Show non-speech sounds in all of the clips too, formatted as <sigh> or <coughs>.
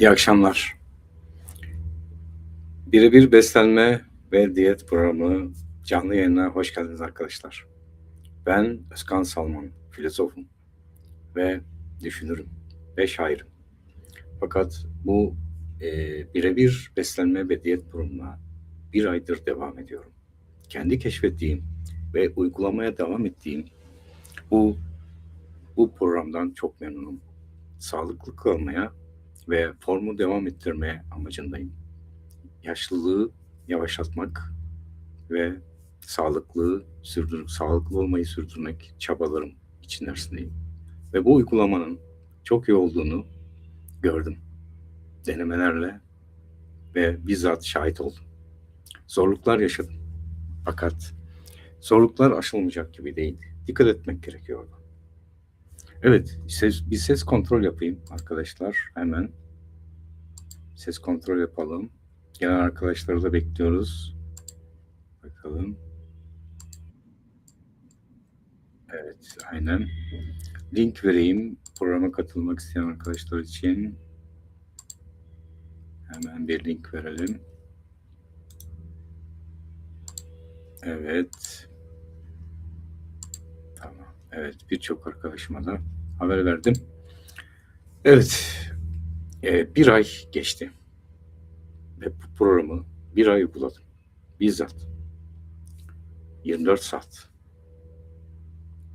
İyi akşamlar. Birebir beslenme ve diyet programı canlı yayına hoş geldiniz arkadaşlar. Ben Özkan Salman, filozofum ve düşünürüm ve şairim. Fakat bu e, birebir beslenme ve diyet programına bir aydır devam ediyorum. Kendi keşfettiğim ve uygulamaya devam ettiğim bu bu programdan çok memnunum. Sağlıklı kalmaya ve formu devam ettirmeye amacındayım. Yaşlılığı yavaşlatmak ve sağlıklı sürdür sağlıklı olmayı sürdürmek çabalarım içerisindeyim. Ve bu uygulamanın çok iyi olduğunu gördüm. Denemelerle ve bizzat şahit oldum. Zorluklar yaşadım. Fakat zorluklar aşılmayacak gibi değil. Dikkat etmek gerekiyordu. Evet, ses, bir ses kontrol yapayım arkadaşlar. Hemen ses kontrol yapalım. Gelen arkadaşları da bekliyoruz. Bakalım. Evet, aynen. Link vereyim programa katılmak isteyen arkadaşlar için. Hemen bir link verelim. Evet. Evet, birçok arkadaşıma da haber verdim. Evet, e, bir ay geçti. Ve bu programı bir ay uyguladım. Bizzat. 24 saat.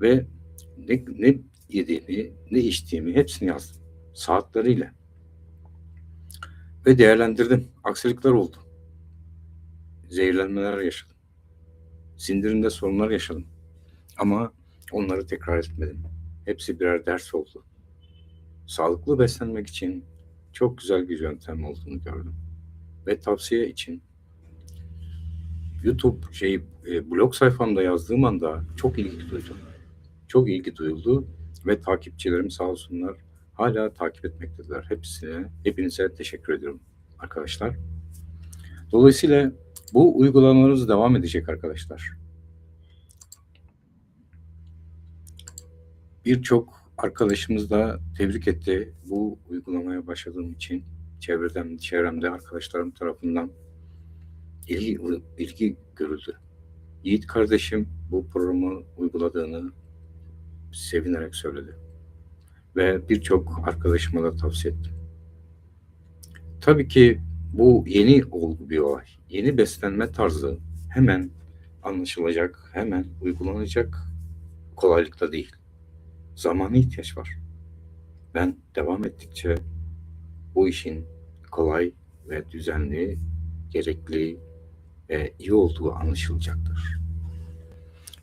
Ve ne, ne yediğimi, ne içtiğimi hepsini yazdım. Saatleriyle. Ve değerlendirdim. Aksilikler oldu. Zehirlenmeler yaşadım. Sindirimde sorunlar yaşadım. Ama onları tekrar etmedim. Hepsi birer ders oldu. Sağlıklı beslenmek için çok güzel bir yöntem olduğunu gördüm. Ve tavsiye için YouTube şey e, blog sayfamda yazdığım anda çok ilgi duydum. Çok ilgi duyuldu ve takipçilerim sağ olsunlar hala takip etmektedirler. Hepsine, hepinize teşekkür ediyorum arkadaşlar. Dolayısıyla bu uygulamalarımız devam edecek arkadaşlar. Birçok arkadaşımız da tebrik etti bu uygulamaya başladığım için. Çevreden, çevremde arkadaşlarım tarafından ilgi, ilgi görüldü. Yiğit kardeşim bu programı uyguladığını sevinerek söyledi. Ve birçok arkadaşıma da tavsiye ettim. Tabii ki bu yeni olgu bir olay. Yeni beslenme tarzı hemen anlaşılacak, hemen uygulanacak kolaylıkta değil. Zamana ihtiyaç var. Ben devam ettikçe bu işin kolay ve düzenli, gerekli ve iyi olduğu anlaşılacaktır.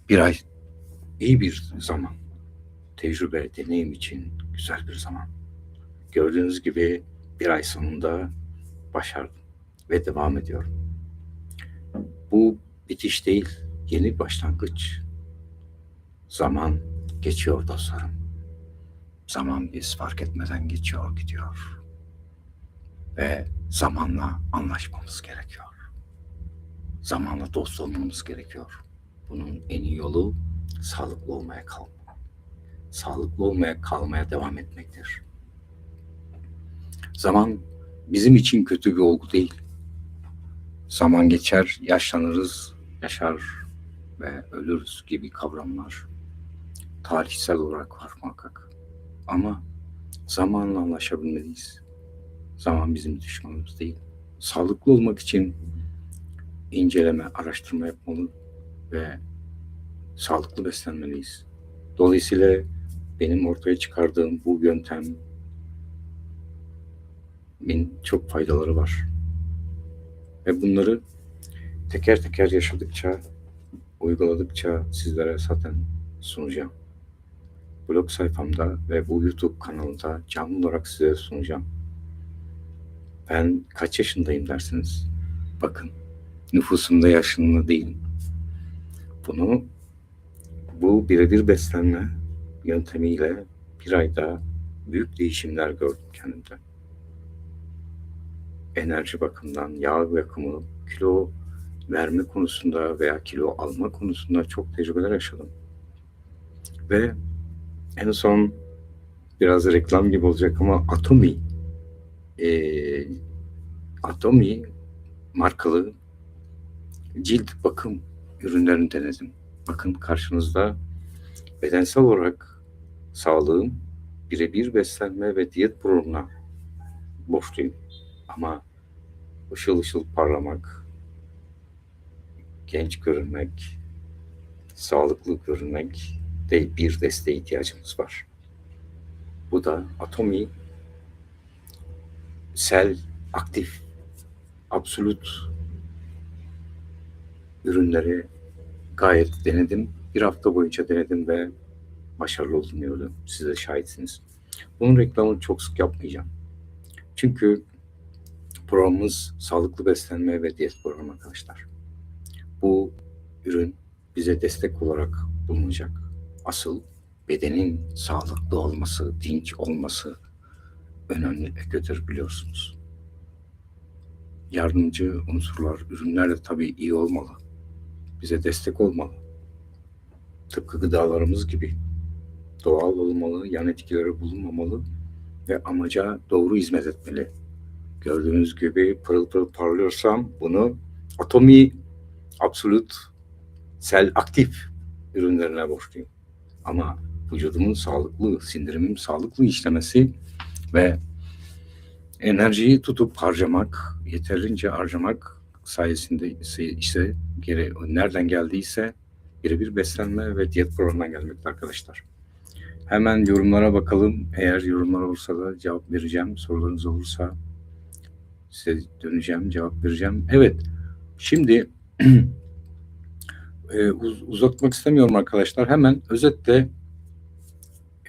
Bir ay iyi bir zaman. Tecrübe, deneyim için güzel bir zaman. Gördüğünüz gibi bir ay sonunda başardım ve devam ediyorum. Bu bitiş değil, yeni başlangıç. Zaman geçiyor dostlarım. Zaman biz fark etmeden geçiyor gidiyor. Ve zamanla anlaşmamız gerekiyor. Zamanla dost olmamız gerekiyor. Bunun en iyi yolu sağlıklı olmaya kalmak. Sağlıklı olmaya kalmaya devam etmektir. Zaman bizim için kötü bir olgu değil. Zaman geçer, yaşlanırız, yaşar ve ölürüz gibi kavramlar tarihsel olarak var muhakkak. Ama zamanla anlaşabilmeliyiz. Zaman bizim düşmanımız değil. Sağlıklı olmak için inceleme, araştırma yapmalı ve sağlıklı beslenmeliyiz. Dolayısıyla benim ortaya çıkardığım bu yöntemin çok faydaları var. Ve bunları teker teker yaşadıkça, uyguladıkça sizlere zaten sunacağım. Blog sayfamda ve bu YouTube kanalında canlı olarak size sunacağım. Ben kaç yaşındayım dersiniz? Bakın nüfusumda yaşında değilim. Bunu bu birebir beslenme yöntemiyle bir ayda büyük değişimler gördüm kendimde. Enerji bakımından, yağ yakımı, kilo verme konusunda veya kilo alma konusunda çok tecrübeler yaşadım. Ve en son biraz reklam gibi olacak ama Atomi eee Atomy markalı cilt bakım ürünlerini denedim. Bakın karşınızda bedensel olarak sağlığım birebir beslenme ve diyet programına borçluyum. Ama ışıl ışıl parlamak, genç görünmek, sağlıklı görünmek de bir desteğe ihtiyacımız var. Bu da Atomy Sel aktif, absolut ürünleri gayet denedim. Bir hafta boyunca denedim ve başarılı oldum diyorum. Siz de şahitsiniz. Bunun reklamını çok sık yapmayacağım. Çünkü programımız sağlıklı beslenme ve diyet programı arkadaşlar. Bu ürün bize destek olarak bulunacak. Asıl bedenin sağlıklı olması, dinç olması önemlidir biliyorsunuz. Yardımcı unsurlar, ürünler de tabii iyi olmalı. Bize destek olmalı. Tıpkı gıdalarımız gibi doğal olmalı, yan etkileri bulunmamalı ve amaca doğru hizmet etmeli. Gördüğünüz gibi pırıl pırıl parlıyorsam bunu Atomi Absolute Sel Aktif ürünlerine borçluyum. Ama vücudumun sağlıklı, sindirimin sağlıklı işlemesi ve enerjiyi tutup harcamak, yeterince harcamak sayesinde ise, ise geri nereden geldiyse birebir beslenme ve diyet programından gelmekte arkadaşlar. Hemen yorumlara bakalım. Eğer yorumlar olursa da cevap vereceğim. Sorularınız olursa size döneceğim, cevap vereceğim. Evet, şimdi <clears throat> e, uz- uzatmak istemiyorum arkadaşlar. Hemen özetle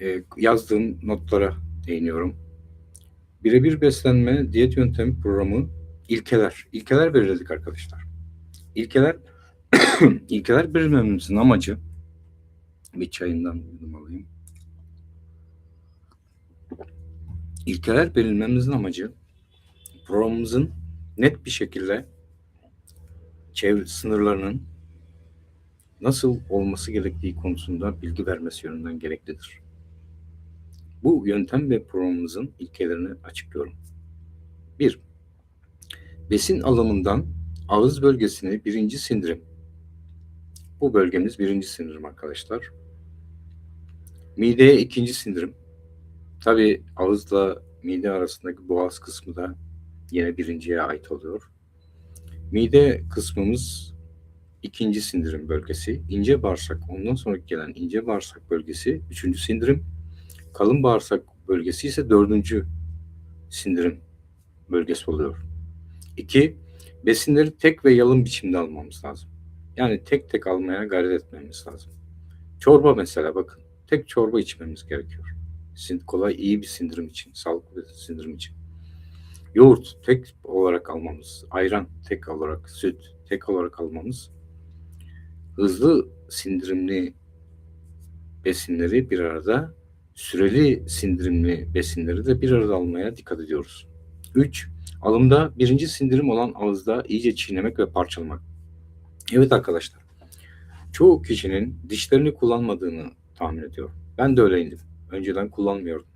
e, yazdığım notlara değiniyorum. Birebir beslenme diyet yöntemi programı ilkeler. İlkeler belirledik arkadaşlar. İlkeler <coughs> ilkeler belirlememizin amacı bir çayından yudum alayım. İlkeler belirlememizin amacı programımızın net bir şekilde çevre sınırlarının nasıl olması gerektiği konusunda bilgi vermesi yönünden gereklidir. Bu yöntem ve programımızın ilkelerini açıklıyorum. 1. Besin alımından ağız bölgesine birinci sindirim. Bu bölgemiz birinci sindirim arkadaşlar. Mideye ikinci sindirim. Tabi ağızla mide arasındaki boğaz kısmı da yine birinciye ait oluyor. Mide kısmımız ikinci sindirim bölgesi. İnce bağırsak ondan sonra gelen ince bağırsak bölgesi üçüncü sindirim. Kalın bağırsak bölgesi ise dördüncü sindirim bölgesi oluyor. İki, besinleri tek ve yalın biçimde almamız lazım. Yani tek tek almaya gayret etmemiz lazım. Çorba mesela bakın. Tek çorba içmemiz gerekiyor. Kolay iyi bir sindirim için, sağlıklı bir sindirim için. Yoğurt tek olarak almamız, ayran tek olarak, süt tek olarak almamız, hızlı sindirimli besinleri bir arada, süreli sindirimli besinleri de bir arada almaya dikkat ediyoruz. 3. Alımda birinci sindirim olan ağızda iyice çiğnemek ve parçalamak. Evet arkadaşlar, çoğu kişinin dişlerini kullanmadığını tahmin ediyorum. Ben de öyleydim. Önceden kullanmıyordum.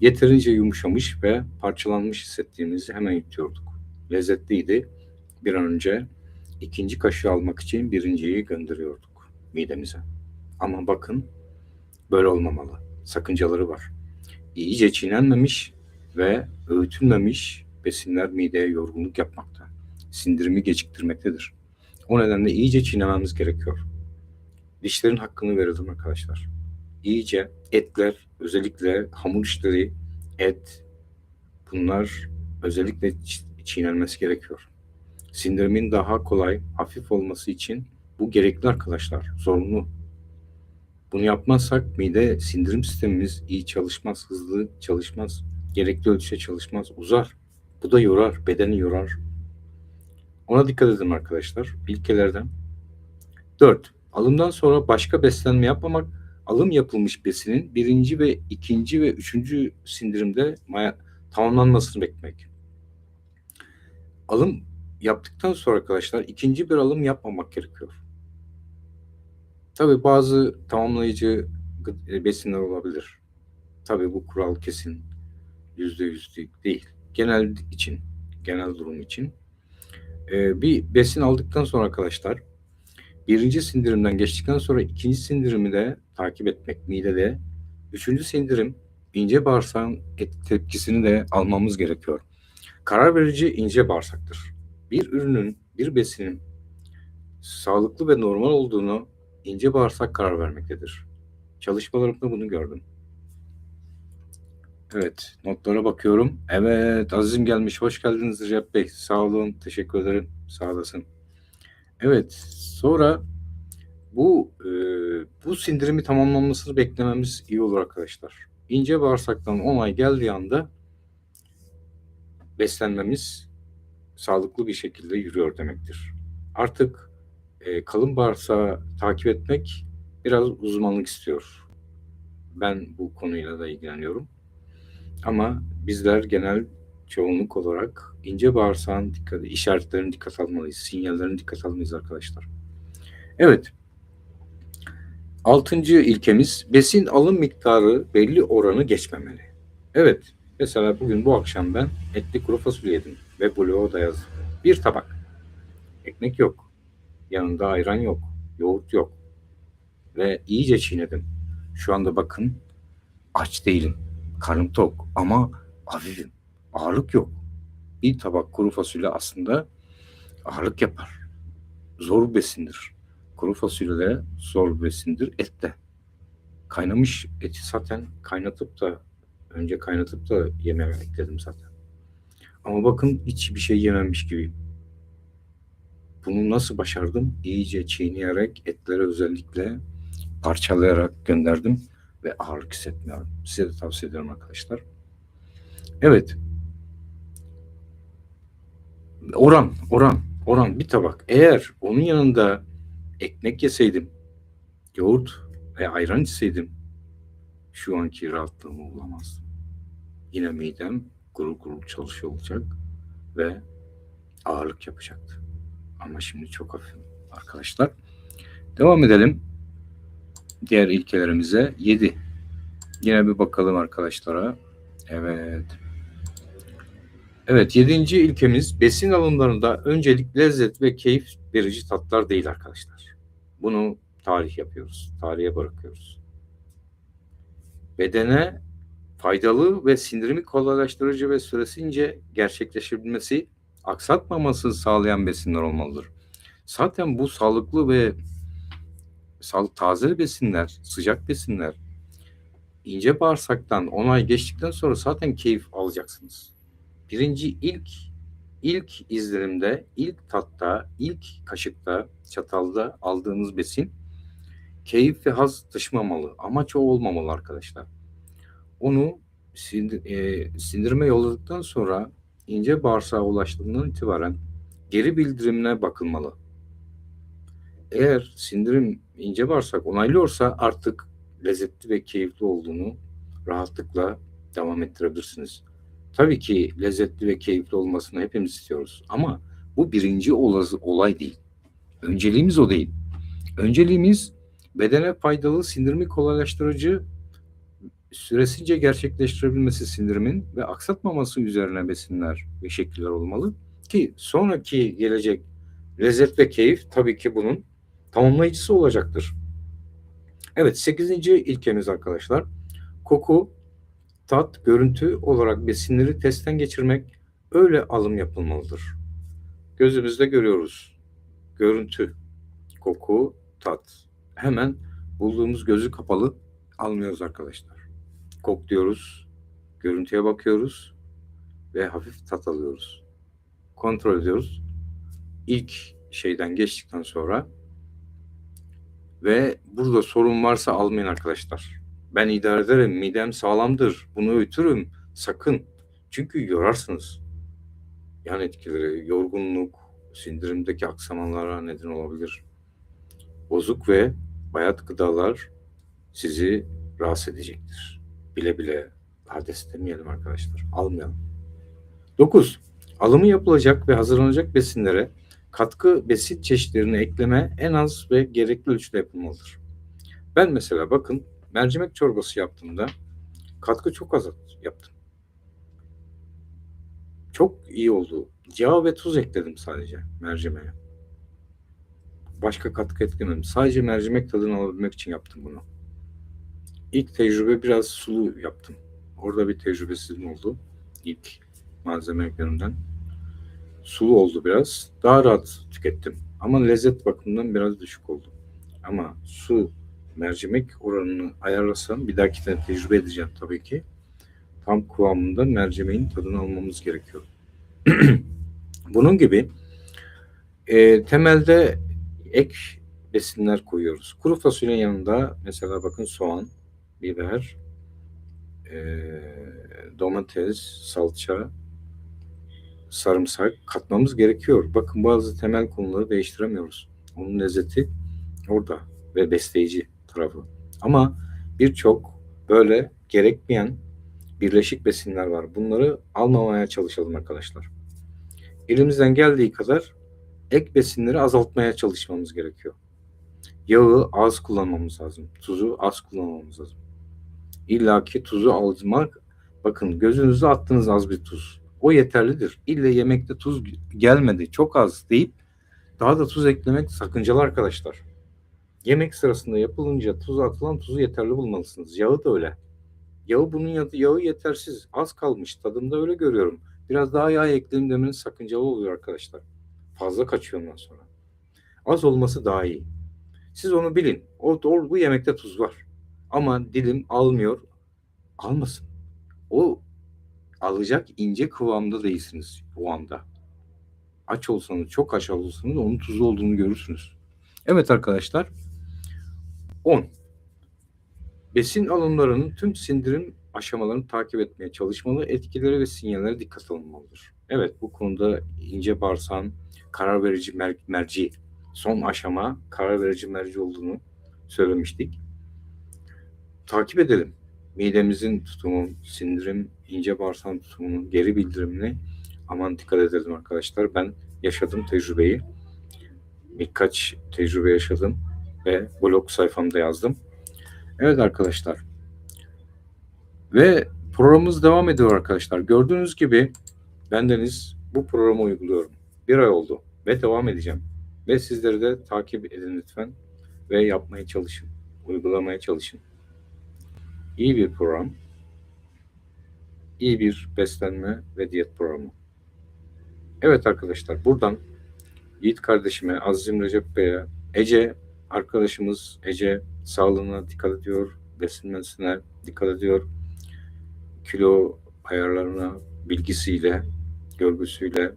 Yeterince yumuşamış ve parçalanmış hissettiğimizi hemen yutuyorduk. Lezzetliydi. Bir an önce ikinci kaşığı almak için birinciyi gönderiyorduk midemize. Ama bakın böyle olmamalı. Sakıncaları var. İyice çiğnenmemiş ve öğütülmemiş besinler mideye yorgunluk yapmakta. Sindirimi geciktirmektedir. O nedenle iyice çiğnememiz gerekiyor. Dişlerin hakkını verelim arkadaşlar. İyice etler, özellikle hamur işleri, et, bunlar özellikle çi- çiğnenmesi gerekiyor. Sindirimin daha kolay, hafif olması için bu gerekli arkadaşlar, zorunlu. Bunu yapmazsak mide sindirim sistemimiz iyi çalışmaz, hızlı çalışmaz, gerekli ölçüde çalışmaz, uzar. Bu da yorar, bedeni yorar. Ona dikkat edin arkadaşlar. İlkelerden. 4. Alımdan sonra başka beslenme yapmamak, alım yapılmış besinin birinci ve ikinci ve üçüncü sindirimde maya, tamamlanmasını beklemek. Alım yaptıktan sonra arkadaşlar ikinci bir alım yapmamak gerekiyor. Tabii bazı tamamlayıcı e, besinler olabilir. Tabii bu kural kesin yüzde yüzlük değil. genel için, genel durum için. Ee, bir besin aldıktan sonra arkadaşlar birinci sindirimden geçtikten sonra ikinci sindirimi de takip etmek midede. Üçüncü sindirim ince bağırsağın tepkisini de almamız gerekiyor. Karar verici ince bağırsaktır. Bir ürünün, bir besinin sağlıklı ve normal olduğunu ince bağırsak karar vermektedir. Çalışmalarımda bunu gördüm. Evet, notlara bakıyorum. Evet, Aziz'im gelmiş. Hoş geldiniz Recep Bey. Sağ olun, teşekkür ederim. Sağ olasın. Evet, sonra bu e, bu sindirimi tamamlanmasını beklememiz iyi olur arkadaşlar. İnce bağırsaktan onay geldiği anda beslenmemiz sağlıklı bir şekilde yürüyor demektir. Artık e, kalın bağırsağı takip etmek biraz uzmanlık istiyor. Ben bu konuyla da ilgileniyorum. Ama bizler genel çoğunluk olarak ince bağırsağın dikkat, işaretlerine dikkat almalıyız, sinyallerine dikkat almalıyız arkadaşlar. Evet. Altıncı ilkemiz besin alım miktarı belli oranı geçmemeli. Evet. Mesela bugün bu akşam ben etli kuru fasulye yedim ve bloğa da yazdım. Bir tabak. Ekmek yok. Yanında ayran yok. Yoğurt yok. Ve iyice çiğnedim. Şu anda bakın aç değilim. Karnım tok ama hafifim. Ağırlık yok. Bir tabak kuru fasulye aslında ağırlık yapar. Zor besindir. Kuru fasulye zor besindir. Et de. Kaynamış eti zaten kaynatıp da önce kaynatıp da yemeğe ekledim zaten. Ama bakın hiç bir şey yememiş gibiyim. Bunu nasıl başardım? İyice çiğneyerek etlere özellikle parçalayarak gönderdim ve ağırlık hissetmiyorum. Size de tavsiye ederim arkadaşlar. Evet. Oran, oran, oran bir tabak. Eğer onun yanında ekmek yeseydim, yoğurt ve ayran içseydim şu anki rahatlığımı bulamazdım. Yine midem gurul gurul çalışıyor olacak ve ağırlık yapacaktı. Ama şimdi çok hafif arkadaşlar. Devam edelim. Diğer ilkelerimize 7. Yine bir bakalım arkadaşlara. Evet. Evet yedinci ilkemiz besin alımlarında öncelik lezzet ve keyif verici tatlar değil arkadaşlar. Bunu tarih yapıyoruz. Tarihe bırakıyoruz. Bedene faydalı ve sindirimi kolaylaştırıcı ve süresince gerçekleşebilmesi aksatmamasını sağlayan besinler olmalıdır. Zaten bu sağlıklı ve sağlık taze besinler, sıcak besinler ince bağırsaktan onay geçtikten sonra zaten keyif alacaksınız. Birinci ilk ilk izlenimde, ilk tatta, ilk kaşıkta, çatalda aldığınız besin keyif ve haz taşımamalı. Amaç o olmamalı arkadaşlar. Onu sindir, e, sindirime yolladıktan sonra ince bağırsağa ulaştığından itibaren geri bildirimine bakılmalı. Eğer sindirim ince bağırsak onaylıyorsa artık lezzetli ve keyifli olduğunu rahatlıkla devam ettirebilirsiniz. Tabii ki lezzetli ve keyifli olmasını hepimiz istiyoruz ama bu birinci olası, olay değil. Önceliğimiz o değil. Önceliğimiz bedene faydalı, sindirimi kolaylaştırıcı, süresince gerçekleştirebilmesi sindirimin ve aksatmaması üzerine besinler ve şekiller olmalı. Ki sonraki gelecek lezzet ve keyif tabii ki bunun tamamlayıcısı olacaktır. Evet 8. ilkemiz arkadaşlar. Koku, tat, görüntü olarak besinleri testten geçirmek öyle alım yapılmalıdır. Gözümüzde görüyoruz. Görüntü, koku, tat. Hemen bulduğumuz gözü kapalı almıyoruz arkadaşlar. Kok diyoruz, görüntüye bakıyoruz ve hafif tat alıyoruz. Kontrol ediyoruz. İlk şeyden geçtikten sonra ve burada sorun varsa almayın arkadaşlar. Ben idare ederim, midem sağlamdır, bunu öğütürüm. Sakın. Çünkü yorarsınız. Yan etkileri, yorgunluk, sindirimdeki aksamalara neden olabilir. Bozuk ve bayat gıdalar sizi rahatsız edecektir. Bile bile hades demeyelim arkadaşlar. Almayalım. 9. Alımı yapılacak ve hazırlanacak besinlere katkı besin çeşitlerini ekleme en az ve gerekli ölçüde yapılmalıdır. Ben mesela bakın mercimek çorbası yaptığımda katkı çok az yaptım. Çok iyi oldu. Yağ ve tuz ekledim sadece mercimeğe. Başka katkı eklemedim. Sadece mercimek tadını alabilmek için yaptım bunu. İlk tecrübe biraz sulu yaptım. Orada bir tecrübesizliğim oldu. İlk malzemelerimden. Sulu oldu biraz. Daha rahat tükettim. Ama lezzet bakımından biraz düşük oldu. Ama su, mercimek oranını ayarlasam bir dahaki de tecrübe edeceğim tabii ki. Tam kıvamında mercimeğin tadını almamız gerekiyor. <clears throat> Bunun gibi e, temelde ek besinler koyuyoruz. Kuru fasulyenin yanında mesela bakın soğan, biber, e, domates, salça, sarımsak katmamız gerekiyor. Bakın bazı temel konuları değiştiremiyoruz. Onun lezzeti orada ve besleyici tarafı. Ama birçok böyle gerekmeyen birleşik besinler var. Bunları almamaya çalışalım arkadaşlar. Elimizden geldiği kadar ek besinleri azaltmaya çalışmamız gerekiyor. Yağı az kullanmamız lazım. Tuzu az kullanmamız lazım. İlla ki tuzu almak bakın gözünüze attığınız az bir tuz. O yeterlidir. İlle yemekte tuz gelmedi çok az deyip daha da tuz eklemek sakıncalı arkadaşlar. Yemek sırasında yapılınca tuz atılan tuzu yeterli bulmalısınız. Yağı da öyle. Yağı bunun yağı, yağı yetersiz. Az kalmış. Tadımda öyle görüyorum. Biraz daha yağ ekleyeyim demeniz sakıncalı oluyor arkadaşlar. Fazla kaçıyor ondan sonra. Az olması daha iyi. Siz onu bilin. O, o bu yemekte tuz var. Ama dilim almıyor. Almasın. O alacak ince kıvamda değilsiniz o anda. Aç olsanız, çok aç olsanız onun tuzlu olduğunu görürsünüz. Evet arkadaşlar. 10. Besin alımlarının tüm sindirim aşamalarını takip etmeye çalışmalı, etkileri ve sinyallere dikkat alınmalıdır. Evet bu konuda ince bağırsağın karar verici mer- merci, son aşama karar verici merci olduğunu söylemiştik. Takip edelim. Midemizin tutumu, sindirim, ince bağırsağın tutumunu, geri bildirimini aman dikkat edelim arkadaşlar. Ben yaşadım tecrübeyi. Birkaç tecrübe yaşadım ve blog sayfamda yazdım. Evet arkadaşlar. Ve programımız devam ediyor arkadaşlar. Gördüğünüz gibi bendeniz bu programı uyguluyorum. Bir ay oldu ve devam edeceğim. Ve sizleri de takip edin lütfen ve yapmaya çalışın. Uygulamaya çalışın. İyi bir program. İyi bir beslenme ve diyet programı. Evet arkadaşlar buradan Yiğit kardeşime, Azizim Recep Bey'e, Ece arkadaşımız Ece sağlığına dikkat ediyor, beslenmesine dikkat ediyor, kilo ayarlarına bilgisiyle, görgüsüyle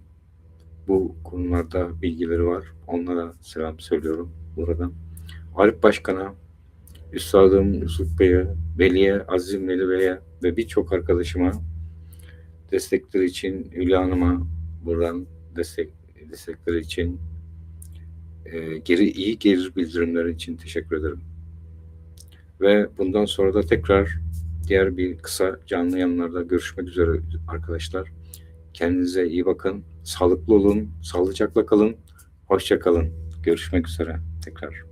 bu konularda bilgileri var. Onlara selam söylüyorum buradan. Arif Başkan'a, Üstadım Yusuf Bey'e, Veli'ye, Azizim Veli Bey'e ve birçok arkadaşıma destekleri için Hülya Hanım'a buradan destek destekleri için e, geri iyi geri bildirimleri için teşekkür ederim. Ve bundan sonra da tekrar diğer bir kısa canlı yayınlarda görüşmek üzere arkadaşlar. Kendinize iyi bakın. Sağlıklı olun. Sağlıcakla kalın. Hoşça kalın. Görüşmek üzere tekrar.